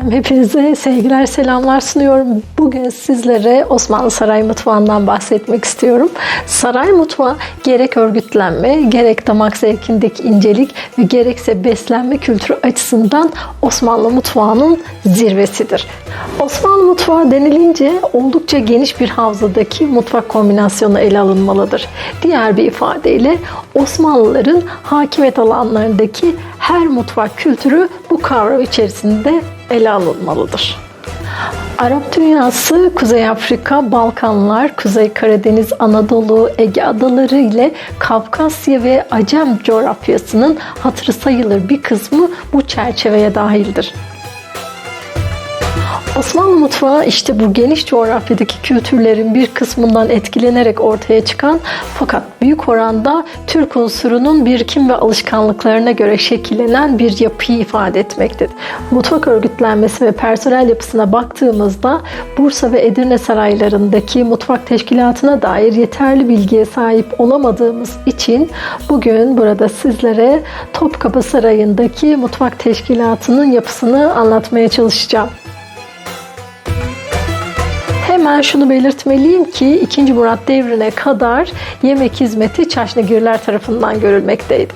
Hepinize sevgiler, selamlar sunuyorum. Bugün sizlere Osmanlı Saray Mutfağı'ndan bahsetmek istiyorum. Saray mutfağı gerek örgütlenme, gerek damak zevkindeki incelik ve gerekse beslenme kültürü açısından Osmanlı mutfağının zirvesidir. Osmanlı mutfağı denilince oldukça geniş bir havzadaki mutfak kombinasyonu ele alınmalıdır. Diğer bir ifadeyle Osmanlıların hakimiyet alanlarındaki her mutfak kültürü bu kavram içerisinde ele alınmalıdır. Arap dünyası, Kuzey Afrika, Balkanlar, Kuzey Karadeniz, Anadolu, Ege adaları ile Kafkasya ve Acem coğrafyasının hatırı sayılır bir kısmı bu çerçeveye dahildir. Osmanlı mutfağı işte bu geniş coğrafyadaki kültürlerin bir kısmından etkilenerek ortaya çıkan fakat büyük oranda Türk unsurunun birikim ve alışkanlıklarına göre şekillenen bir yapıyı ifade etmektedir. Mutfak örgütlenmesi ve personel yapısına baktığımızda Bursa ve Edirne saraylarındaki mutfak teşkilatına dair yeterli bilgiye sahip olamadığımız için bugün burada sizlere Topkapı Sarayı'ndaki mutfak teşkilatının yapısını anlatmaya çalışacağım. Hemen şunu belirtmeliyim ki 2. Murat devrine kadar yemek hizmeti Çaşnagirler tarafından görülmekteydi.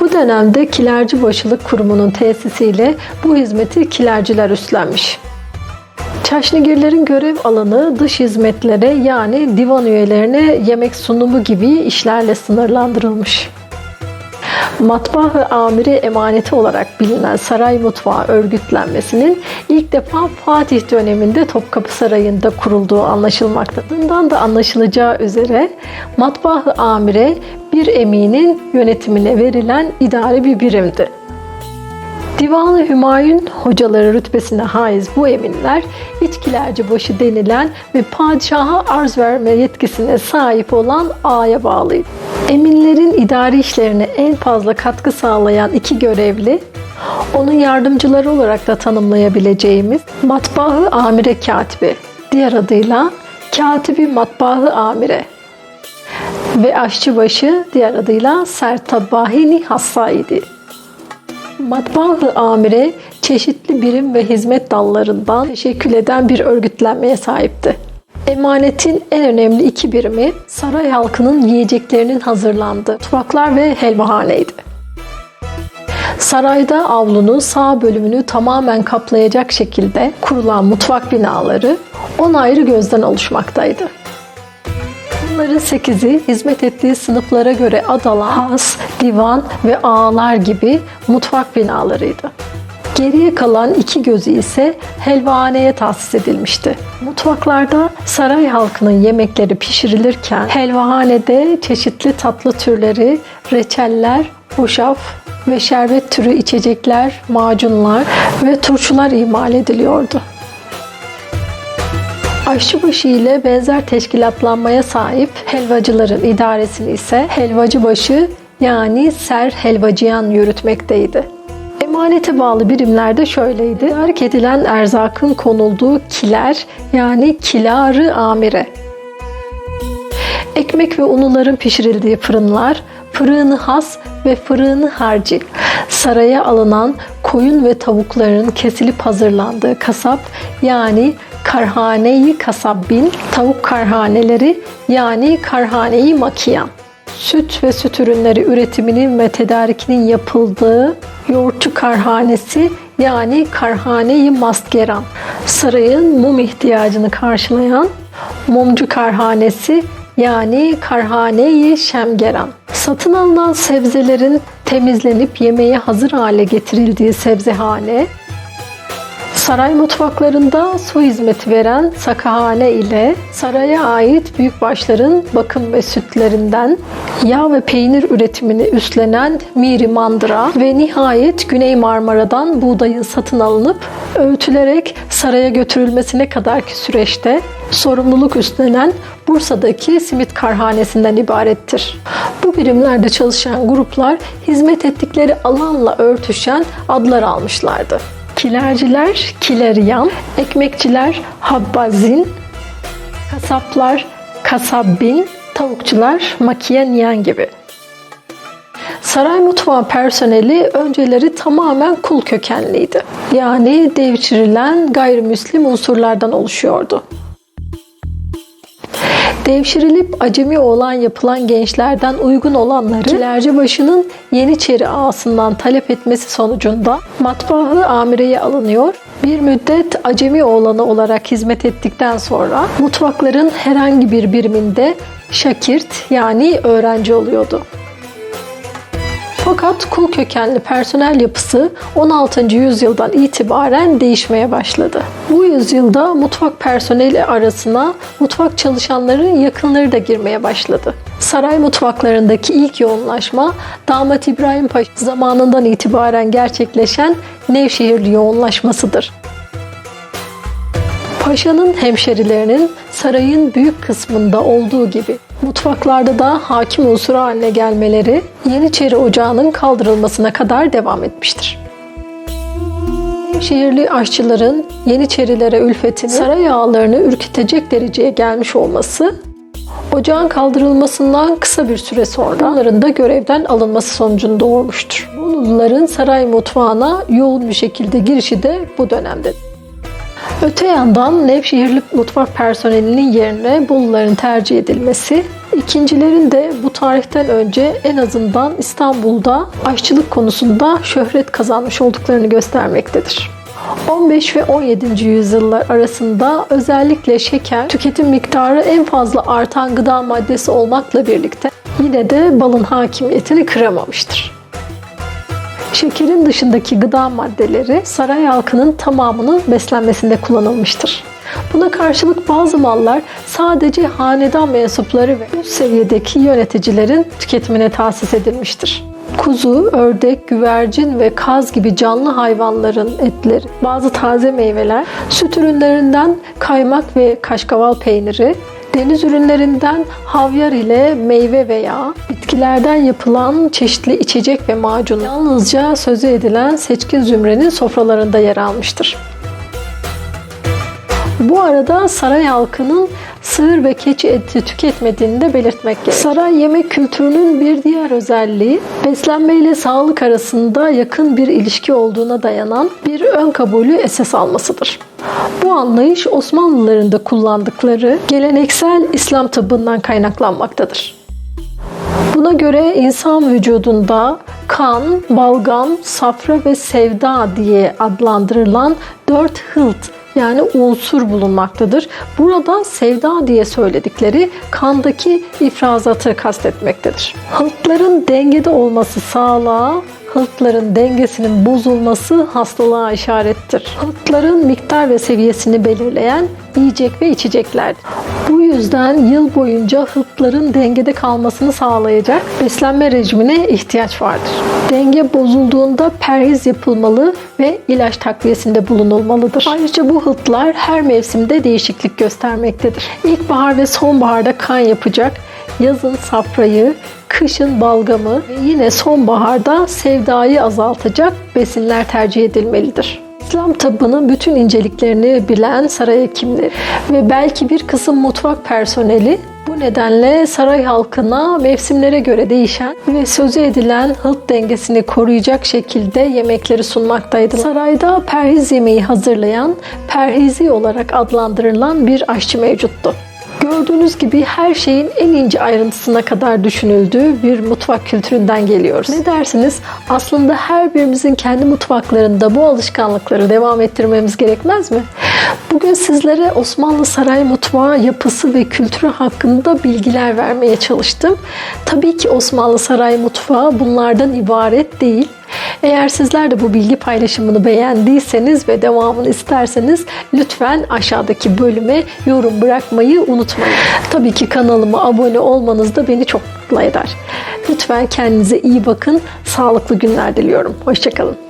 Bu dönemde Kilerci Başılık Kurumu'nun tesisiyle bu hizmeti kilerciler üstlenmiş. Çaşnigirlerin görev alanı dış hizmetlere yani divan üyelerine yemek sunumu gibi işlerle sınırlandırılmış. Matbaa amiri emaneti olarak bilinen saray mutfağı örgütlenmesinin ilk defa Fatih döneminde Topkapı Sarayı'nda kurulduğu anlaşılmaktadır. Bundan da anlaşılacağı üzere matbaa amire bir eminin yönetimine verilen idari bir birimdi. Divan-ı Hümayun hocaları rütbesine haiz bu eminler içkilerci başı denilen ve padişaha arz verme yetkisine sahip olan ağaya bağlıydı. Eminlerin idari işlerine en fazla katkı sağlayan iki görevli, onun yardımcıları olarak da tanımlayabileceğimiz matbaahı amire katibi, diğer adıyla katibi matbaahı amire ve aşçıbaşı diğer adıyla sertabahini hassaydi. Matbaa-ı amire çeşitli birim ve hizmet dallarından teşekkül eden bir örgütlenmeye sahipti. Emanetin en önemli iki birimi saray halkının yiyeceklerinin hazırlandığı mutfaklar ve helvahaneydi. Sarayda avlunun sağ bölümünü tamamen kaplayacak şekilde kurulan mutfak binaları 10 ayrı gözden oluşmaktaydı. Bunların 8'i hizmet ettiği sınıflara göre adalan has, divan ve ağalar gibi mutfak binalarıydı. Geriye kalan iki gözü ise helvahaneye tahsis edilmişti. Mutfaklarda saray halkının yemekleri pişirilirken helvahanede çeşitli tatlı türleri, reçeller, hoşaf ve şerbet türü içecekler, macunlar ve turşular imal ediliyordu. Aşçıbaşı ile benzer teşkilatlanmaya sahip helvacıların idaresini ise helvacıbaşı yani ser helvacıyan yürütmekteydi. Emanete bağlı birimlerde şöyleydi. Hareket edilen erzakın konulduğu kiler yani kiları amire. Ekmek ve unluların pişirildiği fırınlar, fırını has ve fırını harci. Saraya alınan koyun ve tavukların kesilip hazırlandığı kasap yani karhaneyi kasabbin, tavuk karhaneleri yani karhaneyi makiyan. Süt ve süt ürünleri üretiminin ve tedarikinin yapıldığı yoğurtçu karhanesi yani karhaneyi maskeran. Sarayın mum ihtiyacını karşılayan mumcu karhanesi yani karhaneyi şemgeran. Satın alınan sebzelerin temizlenip yemeğe hazır hale getirildiği sebzehane, Saray mutfaklarında su hizmeti veren sakahane ile saraya ait büyükbaşların bakım ve sütlerinden yağ ve peynir üretimini üstlenen Miri Mandıra ve nihayet Güney Marmara'dan buğdayın satın alınıp öğütülerek saraya götürülmesine kadarki süreçte sorumluluk üstlenen Bursa'daki simit karhanesinden ibarettir. Bu birimlerde çalışan gruplar hizmet ettikleri alanla örtüşen adlar almışlardı. Kilerciler kileriyan, ekmekçiler habbazin, kasaplar kasabbin, tavukçular makiyeniyen gibi. Saray mutfağı personeli önceleri tamamen kul kökenliydi. Yani devşirilen gayrimüslim unsurlardan oluşuyordu. Devşirilip acemi olan yapılan gençlerden uygun olanları Kilercibaşı'nın Yeniçeri ağasından talep etmesi sonucunda matbaahı amireye alınıyor. Bir müddet acemi oğlanı olarak hizmet ettikten sonra mutfakların herhangi bir biriminde şakirt yani öğrenci oluyordu. Fakat kul kökenli personel yapısı 16. yüzyıldan itibaren değişmeye başladı. Bu yüzyılda mutfak personeli arasına mutfak çalışanların yakınları da girmeye başladı. Saray mutfaklarındaki ilk yoğunlaşma Damat İbrahim Paşa zamanından itibaren gerçekleşen Nevşehirli yoğunlaşmasıdır. Paşa'nın hemşerilerinin sarayın büyük kısmında olduğu gibi mutfaklarda da hakim unsur haline gelmeleri Yeniçeri Ocağı'nın kaldırılmasına kadar devam etmiştir. Şehirli aşçıların Yeniçerilere ülfetini, saray ağalarını ürkütecek dereceye gelmiş olması Ocağın kaldırılmasından kısa bir süre sonra onların da görevden alınması sonucunu doğurmuştur. Boluluların saray mutfağına yoğun bir şekilde girişi de bu dönemde. Öte yandan Nevşehirli mutfak personelinin yerine Boluların tercih edilmesi, ikincilerin de bu tarihten önce en azından İstanbul'da aşçılık konusunda şöhret kazanmış olduklarını göstermektedir. 15 ve 17. yüzyıllar arasında özellikle şeker tüketim miktarı en fazla artan gıda maddesi olmakla birlikte yine de balın hakimiyetini kıramamıştır. Şekerin dışındaki gıda maddeleri saray halkının tamamının beslenmesinde kullanılmıştır. Buna karşılık bazı mallar sadece hanedan mensupları ve üst seviyedeki yöneticilerin tüketimine tahsis edilmiştir. Kuzu, ördek, güvercin ve kaz gibi canlı hayvanların etleri, bazı taze meyveler, süt ürünlerinden kaymak ve kaşkaval peyniri, deniz ürünlerinden havyar ile meyve veya bitkilerden yapılan çeşitli içecek ve macun yalnızca sözü edilen seçkin zümrenin sofralarında yer almıştır. Bu arada saray halkının sığır ve keçi eti tüketmediğini de belirtmek gerek. Saray yemek kültürünün bir diğer özelliği beslenme ile sağlık arasında yakın bir ilişki olduğuna dayanan bir ön kabulü esas almasıdır. Bu anlayış Osmanlıların da kullandıkları geleneksel İslam tıbbından kaynaklanmaktadır. Buna göre insan vücudunda kan, balgam, safra ve sevda diye adlandırılan dört hılt yani unsur bulunmaktadır. Burada sevda diye söyledikleri kandaki ifrazatı kastetmektedir. Hıltların dengede olması sağlığa, hıltların dengesinin bozulması hastalığa işarettir. Hıltların miktar ve seviyesini belirleyen yiyecek ve içeceklerdir. Bu yüzden yıl boyunca hıltların dengede kalmasını sağlayacak beslenme rejimine ihtiyaç vardır. Denge bozulduğunda perhiz yapılmalı ve ilaç takviyesinde bulunulmalıdır. Ayrıca bu hıltlar her mevsimde değişiklik göstermektedir. İlkbahar ve sonbaharda kan yapacak, yazın safrayı, kışın balgamı ve yine sonbaharda sevdayı azaltacak besinler tercih edilmelidir. İslam tıbbının bütün inceliklerini bilen saray hekimleri ve belki bir kısım mutfak personeli bu nedenle saray halkına mevsimlere göre değişen ve sözü edilen hılt dengesini koruyacak şekilde yemekleri sunmaktaydı. Sarayda perhiz yemeği hazırlayan, perhizi olarak adlandırılan bir aşçı mevcuttu. Gördüğünüz gibi her şeyin en ince ayrıntısına kadar düşünüldüğü bir mutfak kültüründen geliyoruz. Ne dersiniz? Aslında her birimizin kendi mutfaklarında bu alışkanlıkları devam ettirmemiz gerekmez mi? Bugün sizlere Osmanlı saray mutfağı yapısı ve kültürü hakkında bilgiler vermeye çalıştım. Tabii ki Osmanlı saray mutfağı bunlardan ibaret değil. Eğer sizler de bu bilgi paylaşımını beğendiyseniz ve devamını isterseniz lütfen aşağıdaki bölüme yorum bırakmayı unutmayın. Tabii ki kanalıma abone olmanız da beni çok mutlu eder. Lütfen kendinize iyi bakın. Sağlıklı günler diliyorum. Hoşçakalın.